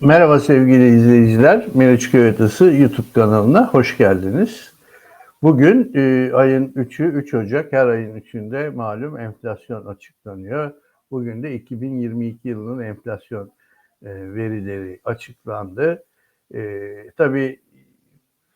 Merhaba sevgili izleyiciler. Meriç Köy Ötesi YouTube kanalına hoş geldiniz. Bugün e, ayın 3'ü 3 Ocak her ayın 3'ünde malum enflasyon açıklanıyor. Bugün de 2022 yılının enflasyon e, verileri açıklandı. E, tabii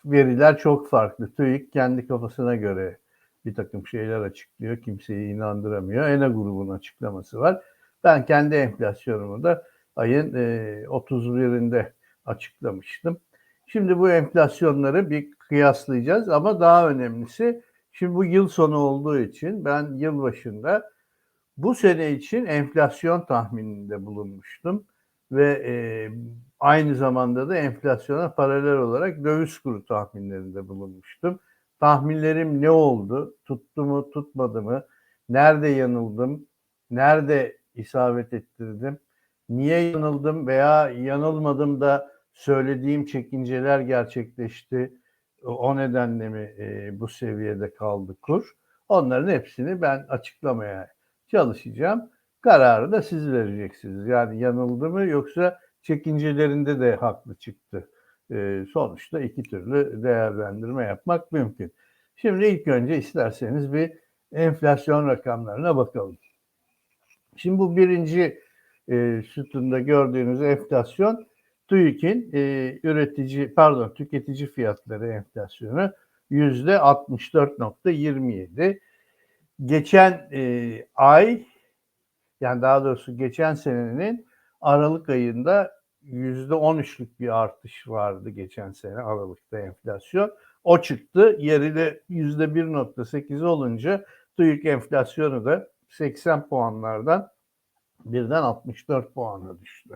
veriler çok farklı. TÜİK kendi kafasına göre bir takım şeyler açıklıyor. Kimseyi inandıramıyor. ENA grubunun açıklaması var. Ben kendi enflasyonumu da ayın e, 31'inde açıklamıştım. Şimdi bu enflasyonları bir kıyaslayacağız ama daha önemlisi şimdi bu yıl sonu olduğu için ben yıl başında bu sene için enflasyon tahmininde bulunmuştum ve e, aynı zamanda da enflasyona paralel olarak döviz kuru tahminlerinde bulunmuştum. Tahminlerim ne oldu? Tuttu mu, tutmadı mı? Nerede yanıldım? Nerede isabet ettirdim? Niye yanıldım veya yanılmadım da söylediğim çekinceler gerçekleşti? O nedenle mi e, bu seviyede kaldı kur? Onların hepsini ben açıklamaya çalışacağım. Kararı da siz vereceksiniz. Yani yanıldı mı yoksa çekincelerinde de haklı çıktı. E, sonuçta iki türlü değerlendirme yapmak mümkün. Şimdi ilk önce isterseniz bir enflasyon rakamlarına bakalım. Şimdi bu birinci e, sütunda gördüğünüz enflasyon TÜİK'in e, üretici pardon tüketici fiyatları enflasyonu yüzde 64.27. Geçen e, ay yani daha doğrusu geçen senenin Aralık ayında yüzde 13'lük bir artış vardı geçen sene Aralık'ta enflasyon. O çıktı. Yerine yüzde 1.8 olunca TÜİK enflasyonu da 80 puanlardan birden 64 puana düştü.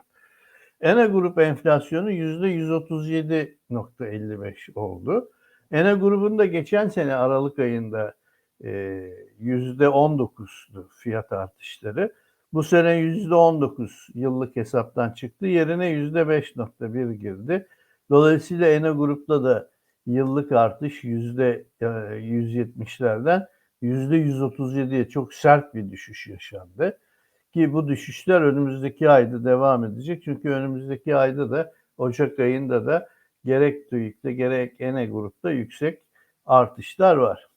ENA grup enflasyonu %137.55 oldu. ENA grubunda geçen sene Aralık ayında %19'du fiyat artışları. Bu sene %19 yıllık hesaptan çıktı. Yerine %5.1 girdi. Dolayısıyla ENA grupta da yıllık artış %170'lerden %137'ye çok sert bir düşüş yaşandı. Ki bu düşüşler önümüzdeki ayda devam edecek. Çünkü önümüzdeki ayda da Ocak ayında da gerek TÜİK'te gerek ENE grupta yüksek artışlar var.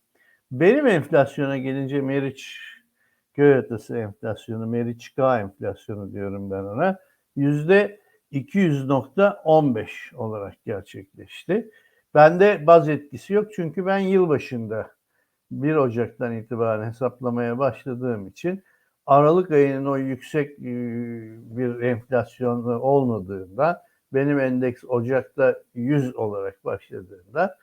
Benim enflasyona gelince Meriç köy atası enflasyonu, Meriç K enflasyonu diyorum ben ona. Yüzde 200.15 olarak gerçekleşti. Bende baz etkisi yok çünkü ben yılbaşında 1 Ocak'tan itibaren hesaplamaya başladığım için Aralık ayının o yüksek bir enflasyonu olmadığında benim endeks Ocak'ta 100 olarak başladığında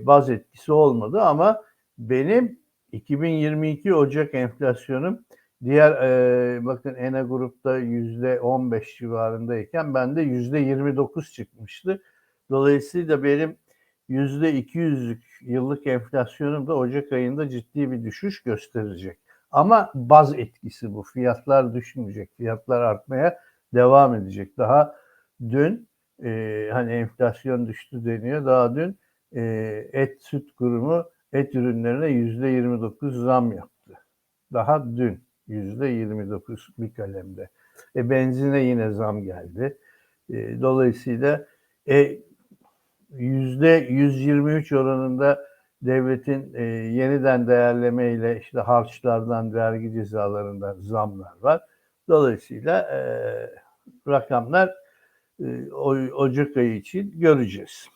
baz etkisi olmadı ama benim 2022 Ocak enflasyonum diğer e, bakın ENA grupta yüzde 15 civarındayken bende yüzde 29 çıkmıştı. Dolayısıyla benim yüzde 200'lük yıllık enflasyonum da Ocak ayında ciddi bir düşüş gösterecek. Ama baz etkisi bu. Fiyatlar düşmeyecek. Fiyatlar artmaya devam edecek. Daha dün e, hani enflasyon düştü deniyor. Daha dün e, et süt kurumu et ürünlerine yüzde 29 zam yaptı. Daha dün yüzde 29 bir kalemde. E, benzine yine zam geldi. E, dolayısıyla e, yüzde 123 oranında devletin e, yeniden değerleme ile işte harçlardan, vergi cezalarından zamlar var. Dolayısıyla e, rakamlar e, Ocak ayı için göreceğiz.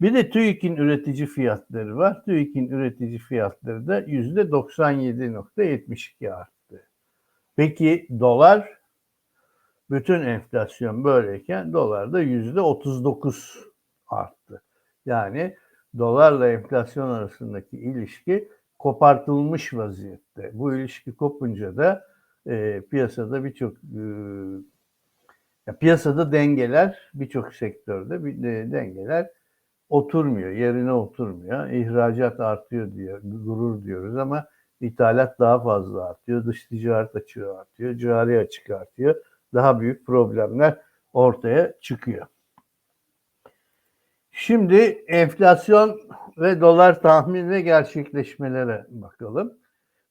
Bir de TÜİK'in üretici fiyatları var. TÜİK'in üretici fiyatları da yüzde 97.72 arttı. Peki dolar bütün enflasyon böyleyken dolar da yüzde 39 arttı. Yani dolarla enflasyon arasındaki ilişki kopartılmış vaziyette. Bu ilişki kopunca da e, piyasada birçok e, ya piyasada dengeler birçok sektörde bir de dengeler oturmuyor, yerine oturmuyor. İhracat artıyor diyor, gurur diyoruz ama ithalat daha fazla artıyor, dış ticaret açığı artıyor, cari açık artıyor. Daha büyük problemler ortaya çıkıyor. Şimdi enflasyon ve dolar tahmin ve gerçekleşmelere bakalım.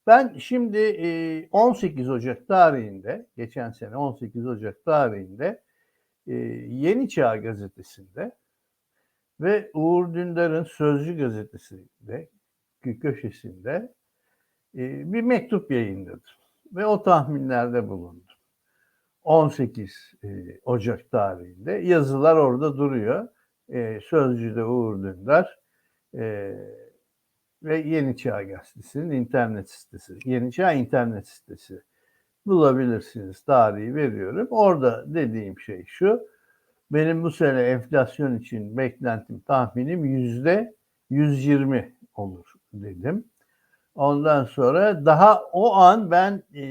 Ben şimdi 18 Ocak tarihinde, geçen sene 18 Ocak tarihinde e, Yeni Çağ gazetesinde ve Uğur Dündar'ın Sözcü gazetesinde köşesinde e, bir mektup yayınladım ve o tahminlerde bulundum. 18 e, Ocak tarihinde yazılar orada duruyor. E, Sözcü'de Uğur Dündar e, ve Yeni Çağ Gazetesi'nin internet sitesi. Yeni Çağ internet sitesi bulabilirsiniz. Tarihi veriyorum. Orada dediğim şey şu. Benim bu sene enflasyon için beklentim, tahminim yüzde 120 olur dedim. Ondan sonra daha o an ben e,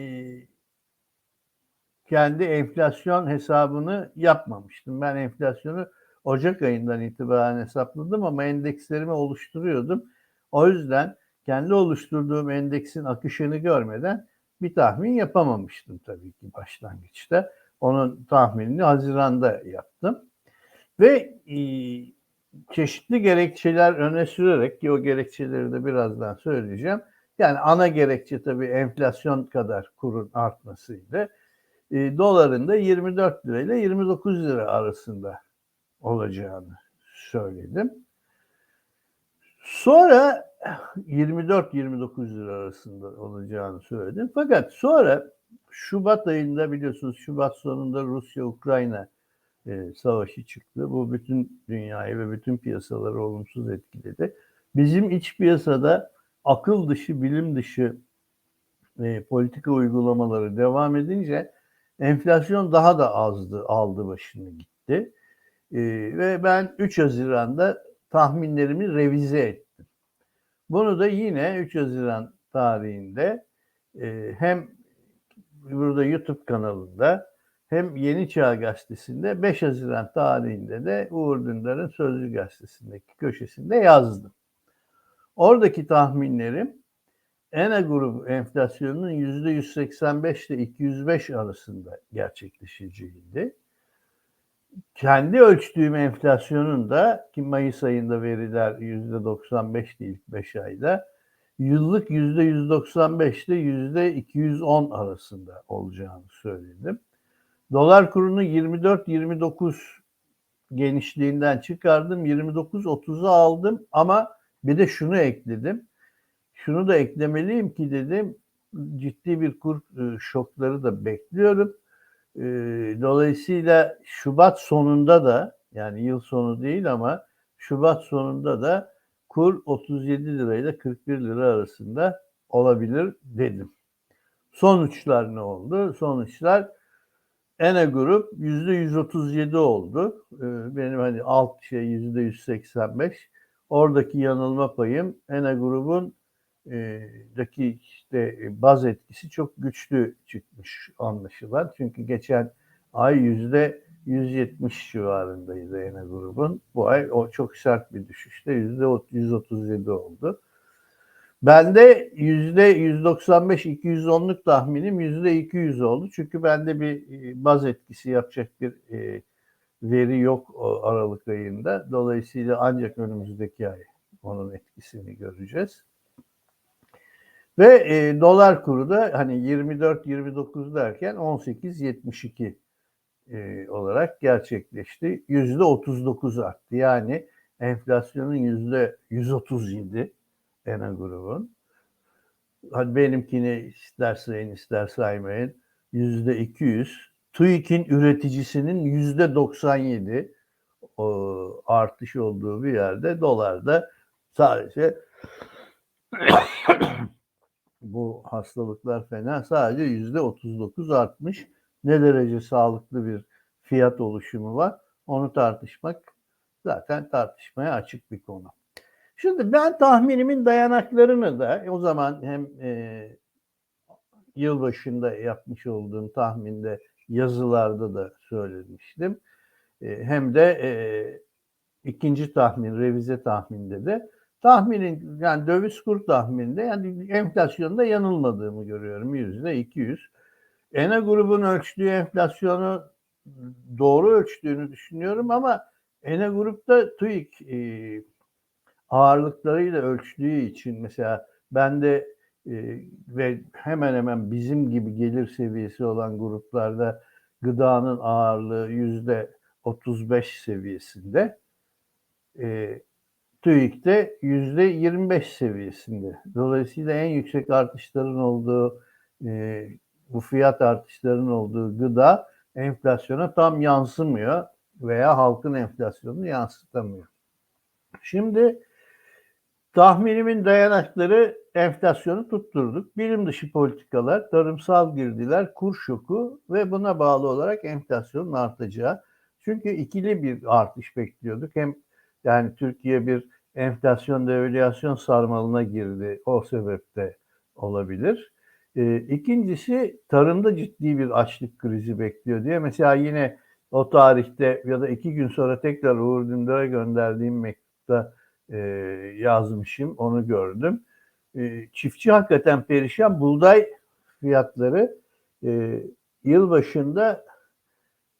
kendi enflasyon hesabını yapmamıştım. Ben enflasyonu Ocak ayından itibaren hesapladım ama endekslerimi oluşturuyordum. O yüzden kendi oluşturduğum endeksin akışını görmeden bir tahmin yapamamıştım tabii ki başlangıçta. Onun tahminini Haziran'da yaptım. Ve e, çeşitli gerekçeler öne sürerek ki o gerekçeleri de birazdan söyleyeceğim. Yani ana gerekçe tabii enflasyon kadar kurun artmasıydı. E, doların da 24 lira ile 29 lira arasında olacağını söyledim. Sonra 24-29 lira arasında olacağını söyledim. Fakat sonra Şubat ayında biliyorsunuz Şubat sonunda Rusya-Ukrayna e, savaşı çıktı. Bu bütün dünyayı ve bütün piyasaları olumsuz etkiledi. Bizim iç piyasada akıl dışı, bilim dışı e, politika uygulamaları devam edince enflasyon daha da azdı, aldı başını gitti. E, ve ben 3 Haziran'da tahminlerimi revize ettim. Bunu da yine 3 Haziran tarihinde e, hem burada YouTube kanalında hem Yeni Çağ Gazetesi'nde 5 Haziran tarihinde de Uğur Dündar'ın Sözcü Gazetesi'ndeki köşesinde yazdım. Oradaki tahminlerim ENA grubu enflasyonunun %185 ile 205 arasında gerçekleşeceğiydi. Kendi ölçtüğüm enflasyonun da ki Mayıs ayında veriler %95 ilk 5 ayda yıllık %195 ile %210 arasında olacağını söyledim. Dolar kurunu 24-29 genişliğinden çıkardım. 29-30'u aldım ama bir de şunu ekledim. Şunu da eklemeliyim ki dedim ciddi bir kur e, şokları da bekliyorum. Dolayısıyla Şubat sonunda da yani yıl sonu değil ama Şubat sonunda da kur 37 lira ile 41 lira arasında olabilir dedim. Sonuçlar ne oldu? Sonuçlar Ene grup yüzde 137 oldu. Benim hani alt şey yüzde 185. Oradaki yanılma payım Ene grubun daki işte baz etkisi çok güçlü çıkmış anlaşılan. Çünkü geçen ay yüzde 170 civarındaydı Ene grubun. Bu ay o çok sert bir düşüşte yüzde 137 oldu. Bende yüzde 195-210'luk tahminim yüzde 200 oldu. Çünkü bende bir e, baz etkisi yapacak bir e, veri yok Aralık ayında. Dolayısıyla ancak önümüzdeki ay onun etkisini göreceğiz. Ve e, dolar kuru da hani 24-29 derken 18-72 e, olarak gerçekleşti. Yüzde 39 arttı. Yani enflasyonun yüzde 137 Ena grubun. Hadi benimkini ister sayın ister saymayın. Yüzde 200. TÜİK'in üreticisinin yüzde 97 o, artış olduğu bir yerde dolarda sadece bu hastalıklar fena sadece yüzde 39 artmış. Ne derece sağlıklı bir fiyat oluşumu var onu tartışmak zaten tartışmaya açık bir konu. Şimdi ben tahminimin dayanaklarını da o zaman hem e, yılbaşında yapmış olduğum tahminde yazılarda da söylemiştim. E, hem de e, ikinci tahmin, revize tahminde de tahminin yani döviz kur tahmininde yani enflasyonda yanılmadığımı görüyorum yüzde 200. ENA grubun ölçtüğü enflasyonu doğru ölçtüğünü düşünüyorum ama ENA grupta TÜİK e, ağırlıklarıyla ölçtüğü için mesela ben de e, ve hemen hemen bizim gibi gelir seviyesi olan gruplarda gıdanın ağırlığı yüzde 35 seviyesinde. E, TÜİK'te yüzde 25 seviyesinde. Dolayısıyla en yüksek artışların olduğu e, bu fiyat artışlarının olduğu gıda enflasyona tam yansımıyor veya halkın enflasyonunu yansıtamıyor. Şimdi tahminimin dayanakları enflasyonu tutturduk. Bilim dışı politikalar, tarımsal girdiler, kur şoku ve buna bağlı olarak enflasyonun artacağı. Çünkü ikili bir artış bekliyorduk. Hem yani Türkiye bir enflasyon devalüasyon sarmalına girdi. O sebepte olabilir. E, ikincisi tarımda ciddi bir açlık krizi bekliyor diye. Mesela yine o tarihte ya da iki gün sonra tekrar Uğur Dündar'a gönderdiğim mektupta e, yazmışım. Onu gördüm. E, çiftçi hakikaten perişan. Buğday fiyatları e, yıl başında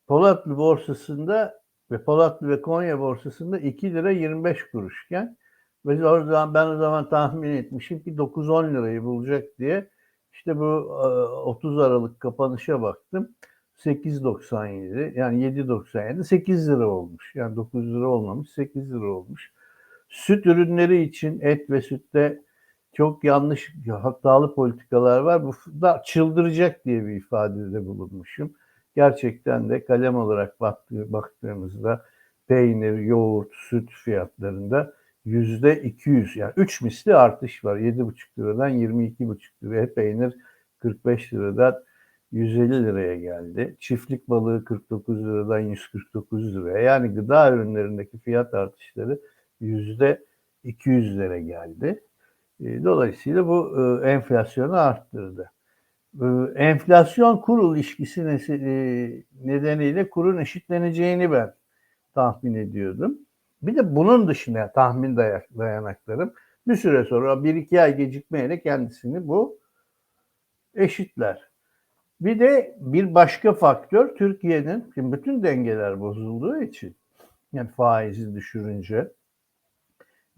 Polatlı borsasında ve Polatlı ve Konya borsasında 2 lira 25 kuruşken ve o zaman ben o zaman tahmin etmişim ki 9-10 lirayı bulacak diye işte bu 30 Aralık kapanışa baktım. 8.97 yani 7.97 8 lira olmuş. Yani 9 lira olmamış 8 lira olmuş. Süt ürünleri için et ve sütte çok yanlış hatalı politikalar var. Bu da çıldıracak diye bir ifadede bulunmuşum. Gerçekten de kalem olarak baktığımızda peynir, yoğurt, süt fiyatlarında yüzde 200 yani 3 misli artış var. 7,5 liradan 22,5 liraya peynir 45 liradan 150 liraya geldi. Çiftlik balığı 49 liradan 149 liraya. Yani gıda ürünlerindeki fiyat artışları yüzde 200'lere geldi. E, dolayısıyla bu e, enflasyonu arttırdı. E, enflasyon kur ilişkisi nedeniyle kurun eşitleneceğini ben tahmin ediyordum. Bir de bunun dışında tahmin dayanaklarım bir süre sonra bir iki ay gecikmeyle kendisini bu eşitler. Bir de bir başka faktör Türkiye'nin bütün dengeler bozulduğu için yani faizi düşürünce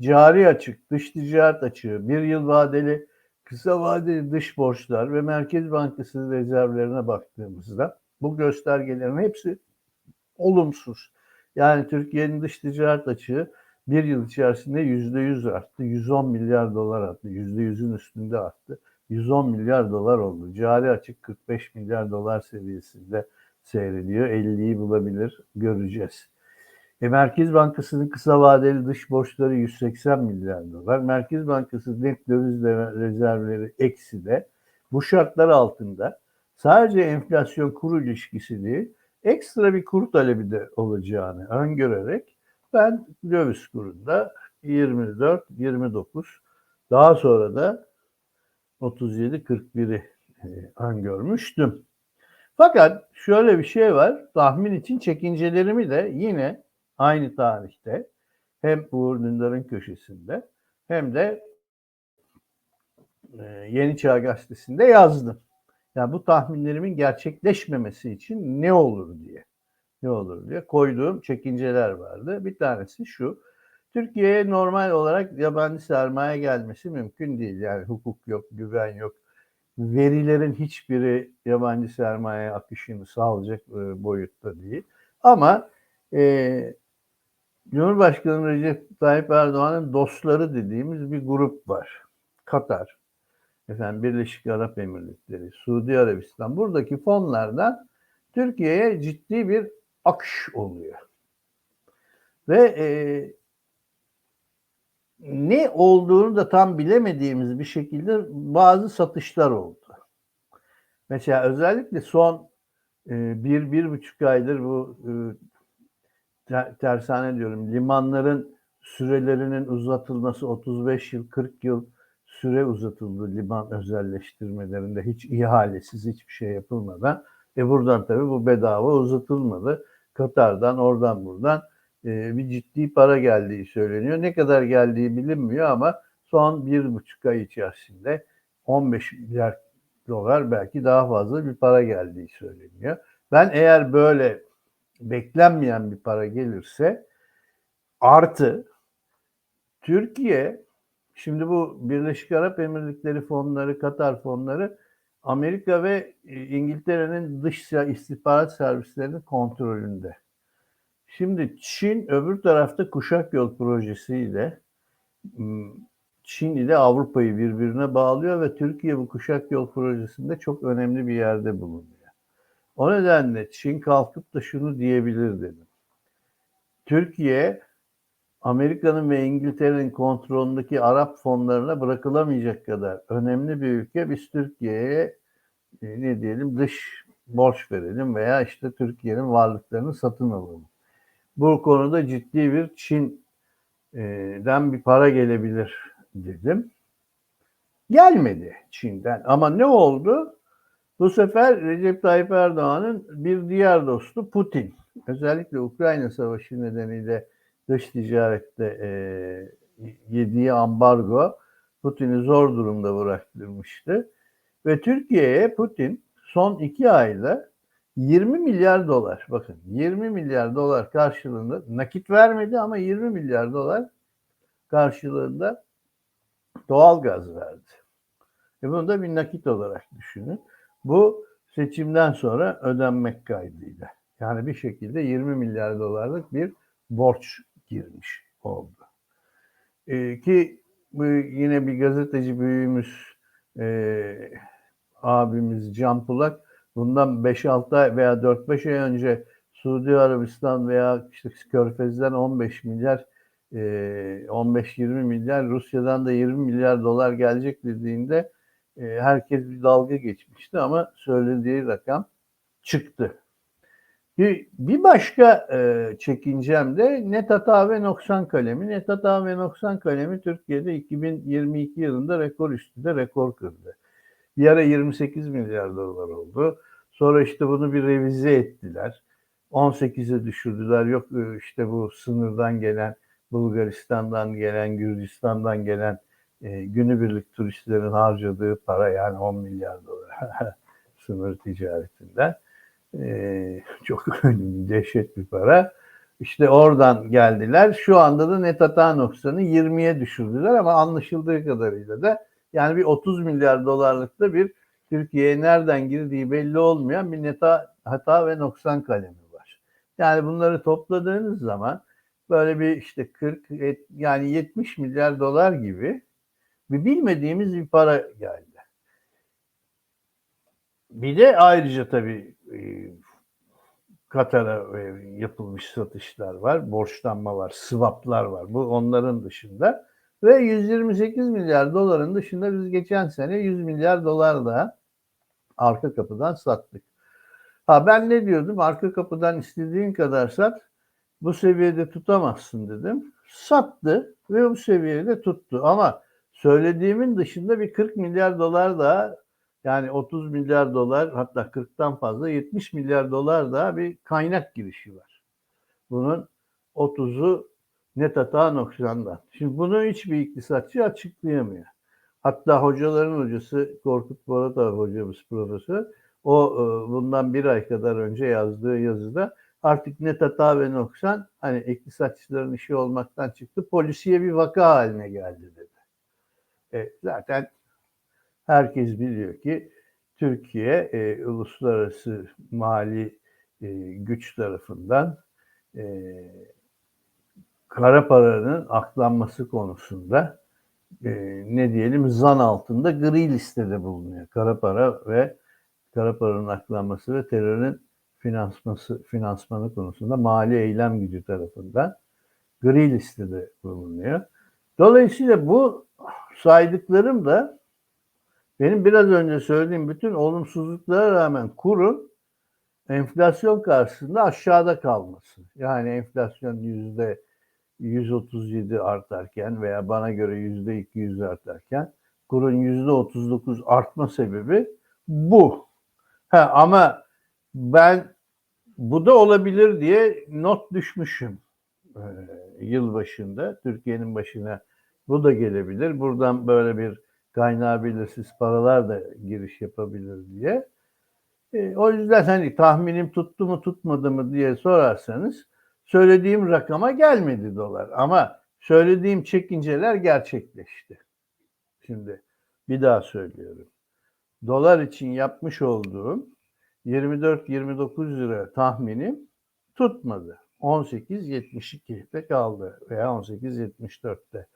cari açık, dış ticaret açığı, bir yıl vadeli, kısa vadeli dış borçlar ve Merkez Bankası rezervlerine baktığımızda bu göstergelerin hepsi olumsuz. Yani Türkiye'nin dış ticaret açığı bir yıl içerisinde yüzde yüz arttı. 110 milyar dolar arttı. Yüzde yüzün üstünde arttı. 110 milyar dolar oldu. Cari açık 45 milyar dolar seviyesinde seyrediyor. 50'yi bulabilir. Göreceğiz. E, Merkez Bankası'nın kısa vadeli dış borçları 180 milyar dolar. Merkez Bankası net döviz rezervleri eksi de. Bu şartlar altında sadece enflasyon kuru ilişkisi değil, ekstra bir kur talebi de olacağını öngörerek ben döviz kurunda 24, 29 daha sonra da 37, 41'i e, öngörmüştüm. Fakat şöyle bir şey var. Tahmin için çekincelerimi de yine aynı tarihte hem Uğur Dündar'ın köşesinde hem de e, Yeni Çağ Gazetesi'nde yazdım. Yani bu tahminlerimin gerçekleşmemesi için ne olur diye. Ne olur diye koyduğum çekinceler vardı. Bir tanesi şu. Türkiye'ye normal olarak yabancı sermaye gelmesi mümkün değil. Yani hukuk yok, güven yok. Verilerin hiçbiri yabancı sermaye akışını sağlayacak e, boyutta değil. Ama e, Cumhurbaşkanı Recep Tayyip Erdoğan'ın dostları dediğimiz bir grup var. Katar, efendim Birleşik Arap Emirlikleri, Suudi Arabistan buradaki fonlardan Türkiye'ye ciddi bir akış oluyor. Ve e, ne olduğunu da tam bilemediğimiz bir şekilde bazı satışlar oldu. Mesela özellikle son e, bir, bir buçuk aydır bu e, ter, tersane diyorum limanların sürelerinin uzatılması 35 yıl 40 yıl süre uzatıldı liman özelleştirmelerinde hiç ihalesiz hiçbir şey yapılmadan. E buradan tabii bu bedava uzatılmadı. Katar'dan oradan buradan e, bir ciddi para geldiği söyleniyor. Ne kadar geldiği bilinmiyor ama son bir buçuk ay içerisinde 15 milyar dolar belki daha fazla bir para geldiği söyleniyor. Ben eğer böyle beklenmeyen bir para gelirse artı Türkiye şimdi bu Birleşik Arap Emirlikleri fonları, Katar fonları Amerika ve e, İngiltere'nin dış istihbarat servislerinin kontrolünde. Şimdi Çin öbür tarafta kuşak yol projesiyle Çin ile Avrupa'yı birbirine bağlıyor ve Türkiye bu kuşak yol projesinde çok önemli bir yerde bulunuyor. O nedenle Çin kalkıp da şunu diyebilir dedim. Türkiye Amerika'nın ve İngiltere'nin kontrolündeki Arap fonlarına bırakılamayacak kadar önemli bir ülke. Biz Türkiye'ye e, ne diyelim dış borç verelim veya işte Türkiye'nin varlıklarını satın alalım. Bu konuda ciddi bir Çin'den bir para gelebilir dedim. Gelmedi Çin'den ama ne oldu? Bu sefer Recep Tayyip Erdoğan'ın bir diğer dostu Putin. Özellikle Ukrayna Savaşı nedeniyle dış ticarette e, yediği ambargo Putin'i zor durumda bıraktırmıştı. Ve Türkiye'ye Putin son iki ayda 20 milyar dolar, bakın 20 milyar dolar karşılığında nakit vermedi ama 20 milyar dolar karşılığında doğal gaz verdi. E bunu da bir nakit olarak düşünün. Bu seçimden sonra ödenmek kaydıyla. Yani bir şekilde 20 milyar dolarlık bir borç girmiş oldu. Ee, ki bu yine bir gazeteci büyüğümüz e, abimiz Can Pulak bundan 5-6 ay veya 4-5 ay önce Suudi Arabistan veya işte Körfez'den 15 milyar e, 15-20 milyar Rusya'dan da 20 milyar dolar gelecek dediğinde e, herkes bir dalga geçmişti ama söylediği rakam çıktı. Bir, bir başka e, çekincem de net hata ve noksan kalemi. Net hata ve noksan kalemi Türkiye'de 2022 yılında rekor üstünde rekor kırdı. Bir ara 28 milyar dolar oldu. Sonra işte bunu bir revize ettiler. 18'e düşürdüler. Yok e, işte bu sınırdan gelen, Bulgaristan'dan gelen, Gürcistan'dan gelen e, günübirlik turistlerin harcadığı para yani 10 milyar dolar sınır ticaretinden. E, çok dehşet bir para. İşte oradan geldiler. Şu anda da net hata noksanı 20'ye düşürdüler ama anlaşıldığı kadarıyla da yani bir 30 milyar dolarlıkta bir Türkiye'ye nereden girdiği belli olmayan bir net hata ve noksan kalemi var. Yani bunları topladığınız zaman böyle bir işte 40 yani 70 milyar dolar gibi bir bilmediğimiz bir para geldi. Bir de ayrıca tabii e, Katar'a e, yapılmış satışlar var, borçlanma var, swaplar var. Bu onların dışında. Ve 128 milyar doların dışında biz geçen sene 100 milyar dolar daha arka kapıdan sattık. Ha ben ne diyordum? Arka kapıdan istediğin kadar sat. Bu seviyede tutamazsın dedim. Sattı ve bu seviyede tuttu. Ama söylediğimin dışında bir 40 milyar dolar daha yani 30 milyar dolar hatta 40'tan fazla 70 milyar dolar daha bir kaynak girişi var. Bunun 30'u net hata noksandan. Şimdi bunu hiçbir iktisatçı açıklayamıyor. Hatta hocaların hocası Korkut Borata hocamız profesör o e, bundan bir ay kadar önce yazdığı yazıda artık net hata ve noksan hani iktisatçıların işi olmaktan çıktı polisiye bir vaka haline geldi dedi. E, zaten herkes biliyor ki Türkiye e, uluslararası mali e, güç tarafından e, kara paranın aklanması konusunda e, ne diyelim zan altında gri listede bulunuyor. Kara para ve kara paranın aklanması ve terörün finansması, finansmanı konusunda mali eylem gücü tarafından gri listede bulunuyor. Dolayısıyla bu saydıklarım da benim biraz önce söylediğim bütün olumsuzluklara rağmen kurun enflasyon karşısında aşağıda kalması. Yani enflasyon yüzde 137 artarken veya bana göre yüzde 200 artarken kurun yüzde 39 artma sebebi bu. Ha, ama ben bu da olabilir diye not düşmüşüm ee, yıl başında Türkiye'nin başına bu da gelebilir. Buradan böyle bir kaynağı belirsiz paralar da giriş yapabilir diye. E, o yüzden hani tahminim tuttu mu tutmadı mı diye sorarsanız söylediğim rakama gelmedi dolar. Ama söylediğim çekinceler gerçekleşti. Şimdi bir daha söylüyorum. Dolar için yapmış olduğum 24-29 lira tahminim tutmadı. 18.72'de kaldı veya 18.74'te.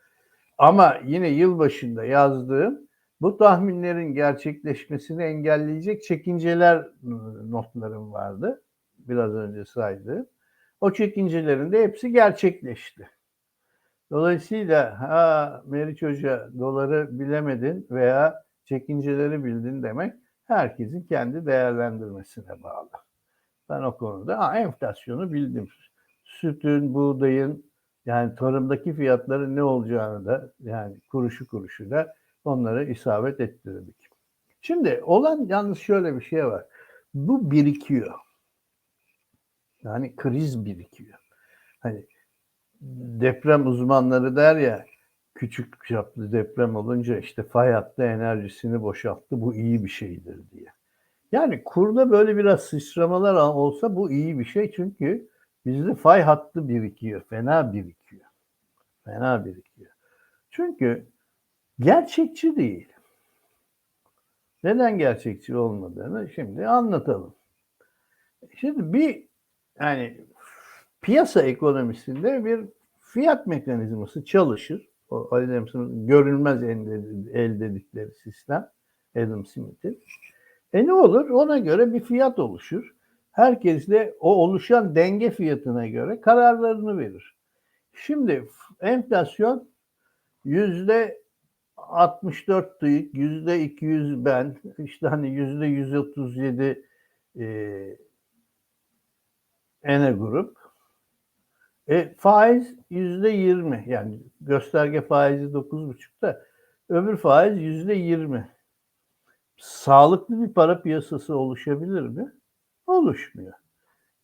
Ama yine yılbaşında yazdığım bu tahminlerin gerçekleşmesini engelleyecek çekinceler notlarım vardı. Biraz önce saydığım. O çekincelerin de hepsi gerçekleşti. Dolayısıyla ha Meriç Hoca doları bilemedin veya çekinceleri bildin demek herkesin kendi değerlendirmesine bağlı. Ben o konuda ha, enflasyonu bildim. Sütün, buğdayın yani tarımdaki fiyatların ne olacağını da yani kuruşu kuruşu da onları isabet ettirdik. Şimdi olan yalnız şöyle bir şey var. Bu birikiyor. Yani kriz birikiyor. Hani deprem uzmanları der ya küçük çaplı deprem olunca işte fay hattı enerjisini boşalttı bu iyi bir şeydir diye. Yani kurda böyle biraz sıçramalar olsa bu iyi bir şey çünkü bizde fay hattı birikiyor, fena birikiyor. Fena birikiyor. Çünkü gerçekçi değil. Neden gerçekçi olmadığını şimdi anlatalım. Şimdi bir yani piyasa ekonomisinde bir fiyat mekanizması çalışır. O Demson'un görünmez el dedikleri sistem Adam Smith'in. E ne olur? Ona göre bir fiyat oluşur. Herkes de o oluşan denge fiyatına göre kararlarını verir. Şimdi enflasyon yüzde 64 TÜİK, yüzde 200 ben, işte hani yüzde 137 e, Ene grup. E, faiz yüzde 20 yani gösterge faizi 9,5'ta öbür faiz yüzde 20. Sağlıklı bir para piyasası oluşabilir mi? Oluşmuyor.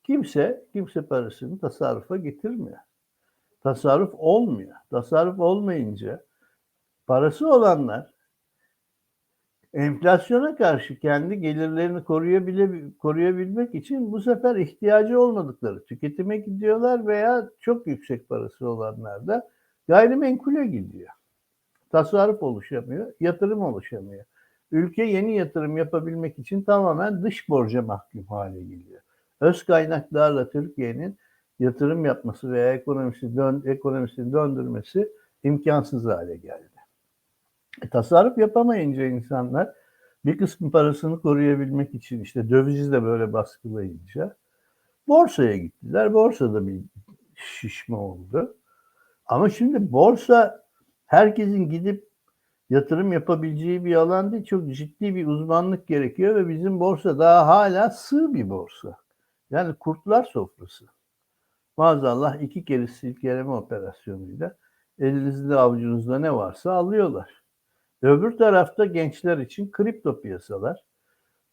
Kimse kimse parasını tasarrufa getirmiyor. Tasarruf olmuyor. Tasarruf olmayınca parası olanlar enflasyona karşı kendi gelirlerini koruyabile, koruyabilmek için bu sefer ihtiyacı olmadıkları tüketime gidiyorlar veya çok yüksek parası olanlar da gayrimenkule gidiyor. Tasarruf oluşamıyor, yatırım oluşamıyor. Ülke yeni yatırım yapabilmek için tamamen dış borca mahkum hale geliyor. Öz kaynaklarla Türkiye'nin yatırım yapması veya ekonomisi dön, ekonomisini döndürmesi imkansız hale geldi. E, tasarruf yapamayınca insanlar bir kısmı parasını koruyabilmek için işte dövizi de böyle baskılayınca borsaya gittiler. Borsada bir şişme oldu. Ama şimdi borsa herkesin gidip yatırım yapabileceği bir alan değil. Çok ciddi bir uzmanlık gerekiyor ve bizim borsa daha hala sığ bir borsa. Yani kurtlar sofrası. Maazallah iki kere silkeleme operasyonuyla elinizde avucunuzda ne varsa alıyorlar. Öbür tarafta gençler için kripto piyasalar.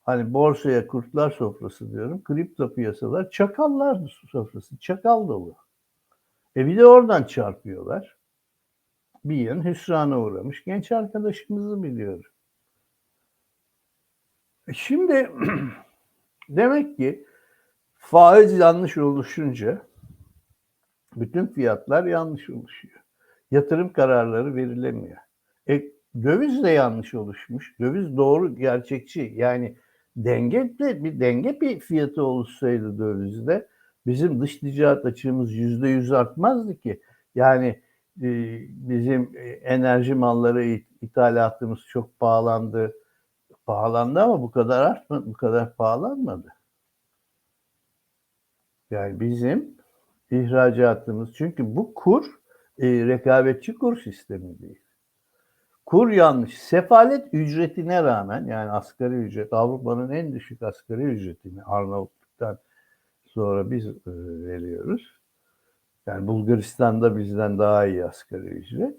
Hani borsaya kurtlar sofrası diyorum. Kripto piyasalar çakallar sofrası. Çakal dolu. E bir de oradan çarpıyorlar. Bir yıl hüsrana uğramış genç arkadaşımızı biliyorum. E şimdi demek ki faiz yanlış oluşunca bütün fiyatlar yanlış oluşuyor. Yatırım kararları verilemiyor. E, döviz de yanlış oluşmuş. Döviz doğru gerçekçi. Yani denge de bir denge bir fiyatı oluşsaydı dövizde bizim dış ticaret açığımız yüzde yüz artmazdı ki. Yani bizim e, enerji malları ithalatımız çok pahalandı. Pahalandı ama bu kadar artmadı, bu kadar pahalanmadı. Yani bizim ihracatımız çünkü bu kur e, rekabetçi kur sistemi değil. Kur yanlış. Sefalet ücretine rağmen yani asgari ücret Avrupa'nın en düşük asgari ücretini Arnavutluk'tan sonra biz e, veriyoruz. Yani Bulgaristan'da bizden daha iyi asgari ücret.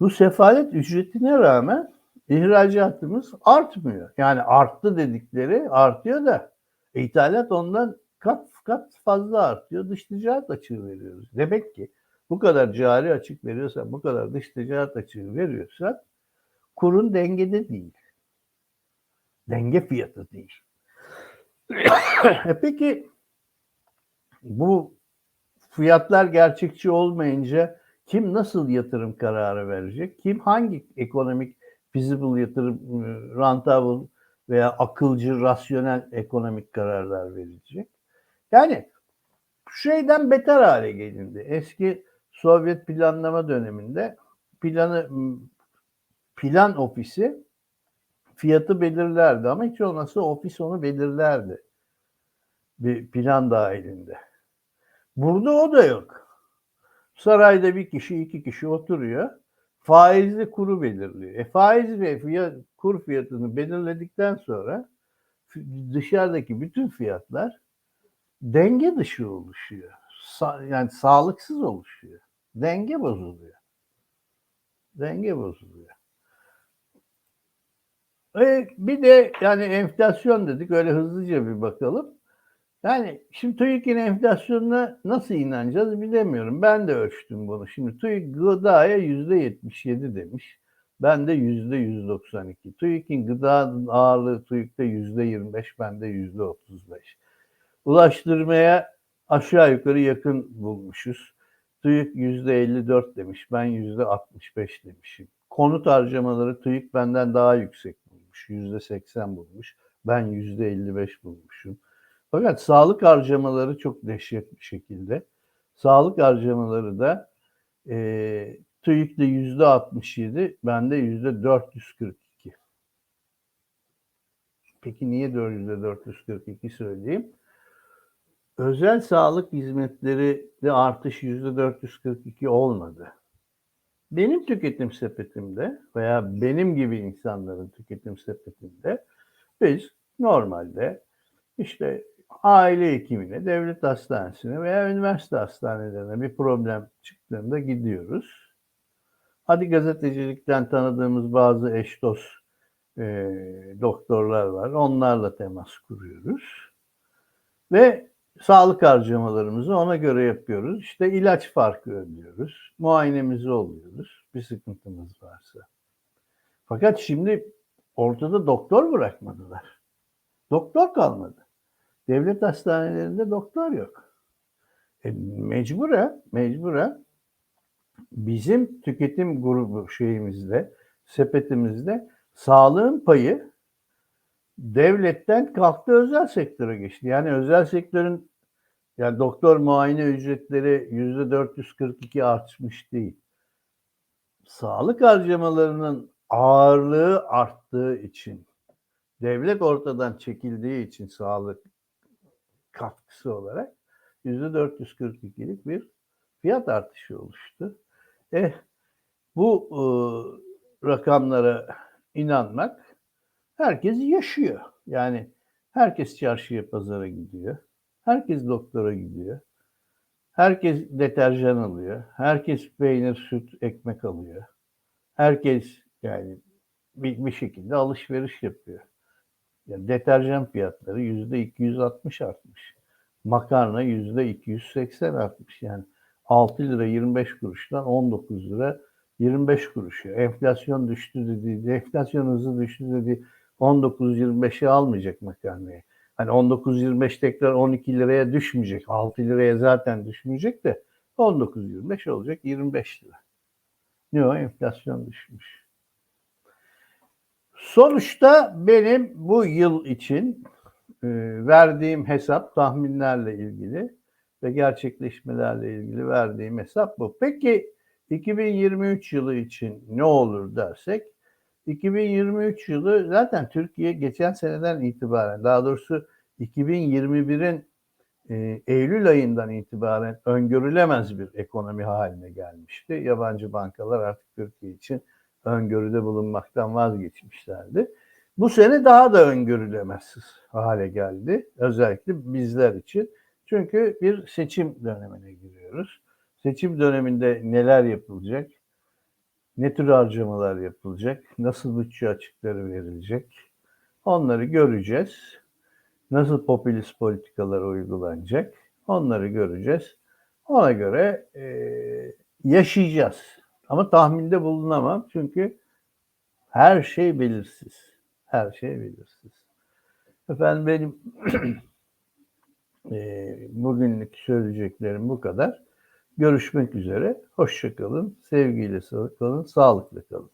Bu sefalet ücretine rağmen ihracatımız artmıyor. Yani arttı dedikleri artıyor da ithalat ondan kat kat fazla artıyor. Dış ticaret açığı veriyoruz. Demek ki bu kadar cari açık veriyorsan, bu kadar dış ticaret açığı veriyorsan kurun dengede değil. Denge fiyatı değil. e peki bu fiyatlar gerçekçi olmayınca kim nasıl yatırım kararı verecek? Kim hangi ekonomik feasible yatırım, rentable veya akılcı, rasyonel ekonomik kararlar verecek? Yani şeyden beter hale gelindi. Eski Sovyet planlama döneminde planı plan ofisi fiyatı belirlerdi ama hiç olmazsa ofis onu belirlerdi. Bir plan dahilinde. Burada o da yok. Sarayda bir kişi, iki kişi oturuyor. Faizli kuru belirliyor. E faiz ve fiyat, kur fiyatını belirledikten sonra dışarıdaki bütün fiyatlar denge dışı oluşuyor. Sa- yani sağlıksız oluşuyor. Denge bozuluyor. Denge bozuluyor. E, bir de yani enflasyon dedik öyle hızlıca bir bakalım. Yani şimdi TÜİK'in enflasyonuna nasıl inanacağız bilemiyorum. Ben de ölçtüm bunu. Şimdi TÜİK gıdaya yüzde 77 demiş. Ben de yüzde 192. TÜİK'in gıda ağırlığı TÜİK'te yüzde 25, bende yüzde 35. Ulaştırmaya aşağı yukarı yakın bulmuşuz. TÜİK yüzde 54 demiş, ben yüzde 65 demişim. Konut harcamaları TÜİK benden daha yüksek bulmuş, yüzde 80 bulmuş. Ben yüzde 55 bulmuşum. Fakat sağlık harcamaları çok dehşet bir şekilde. Sağlık harcamaları da e, TÜİK'te yüzde 67, bende yüzde 442. Peki niye yüzde 442 söyleyeyim? Özel sağlık hizmetleri de artış yüzde 442 olmadı. Benim tüketim sepetimde veya benim gibi insanların tüketim sepetinde biz normalde işte aile hekimine, devlet hastanesine veya üniversite hastanelerine bir problem çıktığında gidiyoruz. Hadi gazetecilikten tanıdığımız bazı eş dost e, doktorlar var. Onlarla temas kuruyoruz. Ve sağlık harcamalarımızı ona göre yapıyoruz. İşte ilaç farkı ödüyoruz. Muayenemizi oluyoruz. Bir sıkıntımız varsa. Fakat şimdi ortada doktor bırakmadılar. Doktor kalmadı. Devlet hastanelerinde doktor yok. E, mecbura, mecbura bizim tüketim grubu şeyimizde, sepetimizde sağlığın payı devletten kalktı özel sektöre geçti. Yani özel sektörün yani doktor muayene ücretleri yüzde 442 artmış değil. Sağlık harcamalarının ağırlığı arttığı için, devlet ortadan çekildiği için sağlık katkısı olarak yüzde 442'lik bir fiyat artışı oluştu. Eh, bu e, rakamlara inanmak herkes yaşıyor. Yani herkes çarşıya pazara gidiyor. Herkes doktora gidiyor. Herkes deterjan alıyor. Herkes peynir, süt, ekmek alıyor. Herkes yani bir, bir şekilde alışveriş yapıyor. Yani deterjan fiyatları yüzde 260 artmış. Makarna yüzde 280 artmış. Yani 6 lira 25 kuruştan 19 lira 25 kuruş. Enflasyon düştü dedi, enflasyon hızı düştü dedi 19-25'e almayacak makarnayı. Hani 19-25 tekrar 12 liraya düşmeyecek. 6 liraya zaten düşmeyecek de 19-25 olacak 25 lira. Ne o? Enflasyon düşmüş. Sonuçta benim bu yıl için e, verdiğim hesap tahminlerle ilgili ve gerçekleşmelerle ilgili verdiğim hesap bu. Peki 2023 yılı için ne olur dersek 2023 yılı zaten Türkiye geçen seneden itibaren daha doğrusu 2021'in e, Eylül ayından itibaren öngörülemez bir ekonomi haline gelmişti. Yabancı bankalar artık Türkiye için öngörüde bulunmaktan vazgeçmişlerdi. Bu sene daha da öngörülemezsiz hale geldi. Özellikle bizler için. Çünkü bir seçim dönemine giriyoruz. Seçim döneminde neler yapılacak? Ne tür harcamalar yapılacak? Nasıl bütçe açıkları verilecek? Onları göreceğiz. Nasıl popülist politikalar uygulanacak? Onları göreceğiz. Ona göre e, yaşayacağız. Ama tahminde bulunamam çünkü her şey belirsiz. Her şey belirsiz. Efendim benim e, bugünlük söyleyeceklerim bu kadar. Görüşmek üzere. Hoşçakalın. Sevgiyle kalın. Sağlıklı kalın.